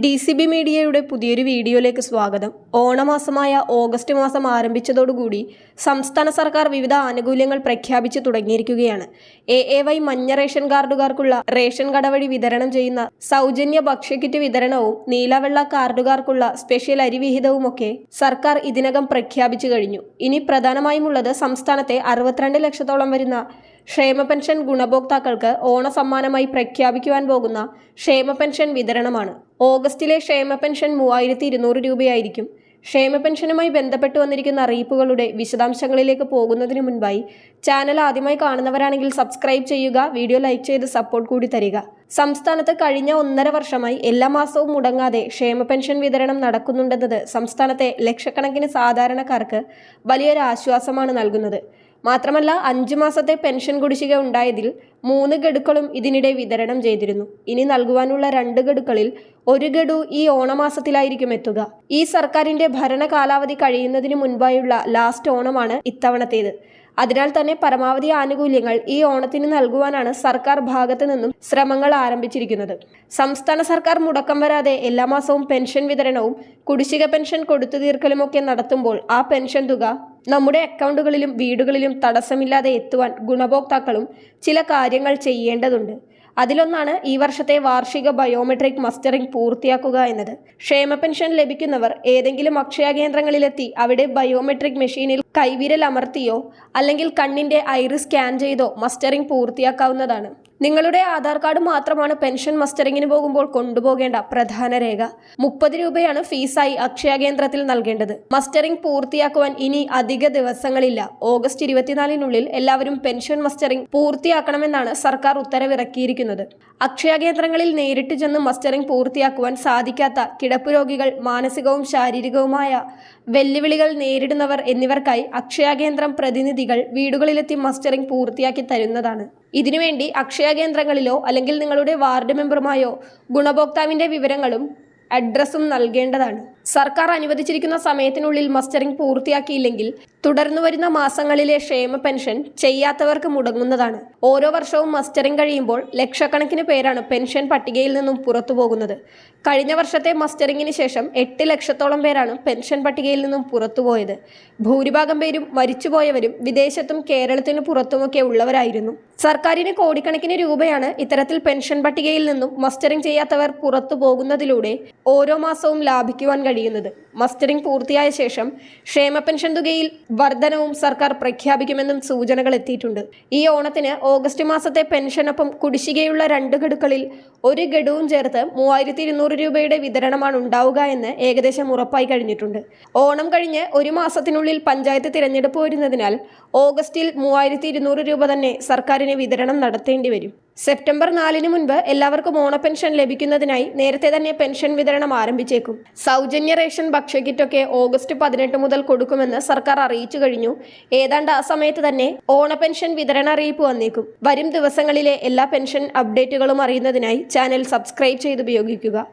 D C B മീഡിയയുടെ പുതിയൊരു വീഡിയോയിലേക്ക് സ്വാഗതം. ഓണമാസമായ ഓഗസ്റ്റ് മാസം ആരംഭിച്ചതോടുകൂടി സംസ്ഥാന സർക്കാർ വിവിധ ആനുകൂല്യങ്ങൾ പ്രഖ്യാപിച്ചു തുടങ്ങിയിരിക്കുകയാണ്. എ എ വൈ മഞ്ഞ റേഷൻ കാർഡുകാർക്കുള്ള റേഷൻ കട വഴി വിതരണം ചെയ്യുന്ന സൗജന്യ ഭക്ഷ്യക്കിറ്റ് വിതരണവും നീലവെള്ള കാർഡുകാർക്കുള്ള സ്പെഷ്യൽ അരി വിഹിതവുമൊക്കെ സർക്കാർ ഇതിനകം പ്രഖ്യാപിച്ചു കഴിഞ്ഞു. ഇനി പ്രധാനമായും ഉള്ളത് സംസ്ഥാനത്തെ അറുപത്തിരണ്ട് ലക്ഷത്തോളം വരുന്ന ക്ഷേമ പെൻഷൻ ഗുണഭോക്താക്കൾക്ക് ഓണസമ്മാനമായി പ്രഖ്യാപിക്കുവാൻ പോകുന്ന ക്ഷേമ പെൻഷൻ വിതരണമാണ്. ഓഗസ്റ്റിലെ ക്ഷേമ പെൻഷൻ മൂവായിരത്തി ഇരുന്നൂറ് രൂപയായിരിക്കും. ക്ഷേമ പെൻഷനുമായി ബന്ധപ്പെട്ട് വന്നിരിക്കുന്ന അറിയിപ്പുകളുടെ വിശദാംശങ്ങളിലേക്ക് പോകുന്നതിന് മുൻപായി ചാനൽ ആദ്യമായി കാണുന്നവരാണെങ്കിൽ സബ്സ്ക്രൈബ് ചെയ്യുക വീഡിയോ ലൈക്ക് ചെയ്ത് സപ്പോർട്ട് കൂടി തരിക. സംസ്ഥാനത്ത് കഴിഞ്ഞ ഒന്നര വർഷമായി എല്ലാ മാസവും മുടങ്ങാതെ ക്ഷേമ പെൻഷൻ വിതരണം നടക്കുന്നുണ്ടെന്നത് സംസ്ഥാനത്തെ ലക്ഷക്കണക്കിന് സാധാരണക്കാർക്ക് വലിയൊരു ആശ്വാസമാണ് നൽകുന്നത്. മാത്രമല്ല അഞ്ചു മാസത്തെ പെൻഷൻ കുടിശ്ശിക ഉണ്ടായതിൽ മൂന്ന് ഗഡുക്കളും ഇതിനിടെ വിതരണം ചെയ്തിരുന്നു. ഇനി നൽകുവാനുള്ള രണ്ട് ഗഡുക്കളിൽ ഒരു ഗഡു ഈ ഓണമാസത്തിലായിരിക്കും എത്തുക. ഈ സർക്കാരിന്റെ ഭരണ കാലാവധി കഴിയുന്നതിന് മുൻപായുള്ള ലാസ്റ്റ് ഓണമാണ് ഇത്തവണത്തേത്. അതിനാൽ തന്നെ പരമാവധി ആനുകൂല്യങ്ങൾ ഈ ഓണത്തിന് നൽകുവാനാണ് സർക്കാർ ഭാഗത്തു നിന്നും ശ്രമങ്ങൾ ആരംഭിച്ചിരിക്കുന്നത്. സംസ്ഥാന സർക്കാർ മുടക്കം വരാതെ എല്ലാ മാസവും പെൻഷൻ വിതരണവും കുടിശ്ശിക പെൻഷൻ കൊടുത്തു തീർക്കലുമൊക്കെ നടത്തുമ്പോൾ ആ പെൻഷൻ തുക നമ്മുടെ അക്കൗണ്ടുകളിലും വീടുകളിലും തടസ്സമില്ലാതെ എത്തുവാൻ ഗുണഭോക്താക്കളും ചില കാര്യങ്ങൾ ചെയ്യേണ്ടതുണ്ട്. അതിലൊന്നാണ് ഈ വർഷത്തെ വാർഷിക ബയോമെട്രിക് മസ്റ്ററിംഗ് പൂർത്തിയാക്കുക എന്നത്. ക്ഷേമ പെൻഷൻ ലഭിക്കുന്നവർ ഏതെങ്കിലും അക്ഷയ കേന്ദ്രങ്ങളിലെത്തി അവിടെ ബയോമെട്രിക് മെഷീനിൽ കൈവിരൽ അമർത്തിയോ അല്ലെങ്കിൽ കണ്ണിന്റെ ഐറിസ് സ്കാൻ ചെയ്തോ മസ്റ്ററിംഗ് പൂർത്തിയാക്കാവുന്നതാണ്. നിങ്ങളുടെ ആധാർ കാർഡ് മാത്രമാണ് പെൻഷൻ മസ്റ്ററിങ്ങിന് പോകുമ്പോൾ കൊണ്ടുപോകേണ്ട പ്രധാന രേഖ. മുപ്പത് രൂപയാണ് ഫീസായി അക്ഷയ കേന്ദ്രത്തിൽ നൽകേണ്ടത്. മസ്റ്ററിംഗ് പൂർത്തിയാക്കുവാൻ ഇനി അധിക ദിവസങ്ങളില്ല. ഓഗസ്റ്റ് ഇരുപത്തിനാലിനുള്ളിൽ എല്ലാവരും പെൻഷൻ മസ്റ്ററിംഗ് പൂർത്തിയാക്കണമെന്നാണ് സർക്കാർ ഉത്തരവിറക്കിയിരിക്കുന്നത്. അക്ഷയ കേന്ദ്രങ്ങളിൽ നേരിട്ട് ചെന്ന് മസ്റ്ററിംഗ് പൂർത്തിയാക്കുവാൻ സാധിക്കാത്ത കിടപ്പ് രോഗികൾ മാനസികവും ശാരീരികവുമായ വെല്ലുവിളികൾ നേരിടുന്നവർ എന്നിവർക്കായി അക്ഷയ കേന്ദ്രം പ്രതിനിധികൾ വീടുകളിലെത്തി മസ്റ്ററിംഗ് പൂർത്തിയാക്കി തരുന്നതാണ്. ഇതിനുവേണ്ടി അക്ഷയ കേന്ദ്രങ്ങളിലോ അല്ലെങ്കിൽ നിങ്ങളുടെ വാർഡ് മെമ്പറുമായോ ഗുണഭോക്താവിന്റെ വിവരങ്ങളും അഡ്രസ്സും നൽകേണ്ടതാണ്. സർക്കാർ അനുവദിച്ചിരിക്കുന്ന സമയത്തിനുള്ളിൽ മസ്റ്ററിംഗ് പൂർത്തിയാക്കിയില്ലെങ്കിൽ തുടർന്നു വരുന്ന മാസങ്ങളിലെ ക്ഷേമ പെൻഷൻ ചെയ്യാത്തവർക്ക് മുടങ്ങുന്നതാണ്. ഓരോ വർഷവും മസ്റ്ററിംഗ് കഴിയുമ്പോൾ ലക്ഷക്കണക്കിന് പേരാണ് പെൻഷൻ പട്ടികയിൽ നിന്നും പുറത്തു പോകുന്നത്. കഴിഞ്ഞ വർഷത്തെ മസ്റ്ററിംഗിന് ശേഷം എട്ട് ലക്ഷത്തോളം പേരാണ് പെൻഷൻ പട്ടികയിൽ നിന്നും പുറത്തുപോയത് ഭൂരിഭാഗം പേരും മരിച്ചുപോയവരും വിദേശത്തും കേരളത്തിന് പുറത്തുമൊക്കെ ഉള്ളവരായിരുന്നു. സർക്കാരിന് കോടിക്കണക്കിന് രൂപയാണ് ഇത്തരത്തിൽ പെൻഷൻ പട്ടികയിൽ നിന്നും മസ്റ്ററിംഗ് ചെയ്യാത്തവർ പുറത്തു പോകുന്നതിലൂടെ ഓരോ മാസവും ലാഭിക്കുവാൻ കഴിയുന്നത്. മസ്റ്ററിംഗ് പൂർത്തിയായ ശേഷം ക്ഷേമ പെൻഷൻ തുകയിൽ വർധനവും സർക്കാർ പ്രഖ്യാപിക്കുമെന്നും സൂചനകൾ എത്തിയിട്ടുണ്ട്. ഈ ഓണത്തിന് ഓഗസ്റ്റ് മാസത്തെ പെൻഷനൊപ്പം കുടിശ്ശികയുള്ള രണ്ട് ഗഡുക്കളിൽ ഒരു ഗഡുവും ചേർത്ത് മൂവായിരത്തി ഇരുന്നൂറ് രൂപയുടെ വിതരണമാണ് ഉണ്ടാവുക എന്ന് ഏകദേശം ഉറപ്പായി കഴിഞ്ഞിട്ടുണ്ട്. ഓണം കഴിഞ്ഞ് ഒരു മാസത്തിനുള്ളിൽ പഞ്ചായത്ത് തിരഞ്ഞെടുപ്പ് വരുന്നതിനാൽ ഓഗസ്റ്റിൽ മൂവായിരത്തി രൂപ തന്നെ സർക്കാരിന് വിതരണം നടത്തേണ്ടി വരും. സെപ്റ്റംബർ നാലിന് മുൻപ് എല്ലാവർക്കും ഓണ പെൻഷൻ ലഭിക്കുന്നതിനായി നേരത്തെ തന്നെ പെൻഷൻ വിതരണം ആരംഭിച്ചേക്കും. സൗജന്യ റേഷൻ ഭക്ഷ്യക്കിറ്റൊക്കെ ഓഗസ്റ്റ് പതിനെട്ട് മുതൽ കൊടുക്കുമെന്ന് സർക്കാർ അറിയിച്ചു കഴിഞ്ഞു. ഏതാണ്ട് ആ സമയത്ത് തന്നെ ഓണപ്പെൻഷൻ വിതരണ അറിയിപ്പ് വന്നേക്കും. വരും ദിവസങ്ങളിലെ എല്ലാ പെൻഷൻ അപ്ഡേറ്റുകളും അറിയുന്നതിനായി ചാനൽ സബ്സ്ക്രൈബ് ചെയ്ത് ഉപയോഗിക്കുക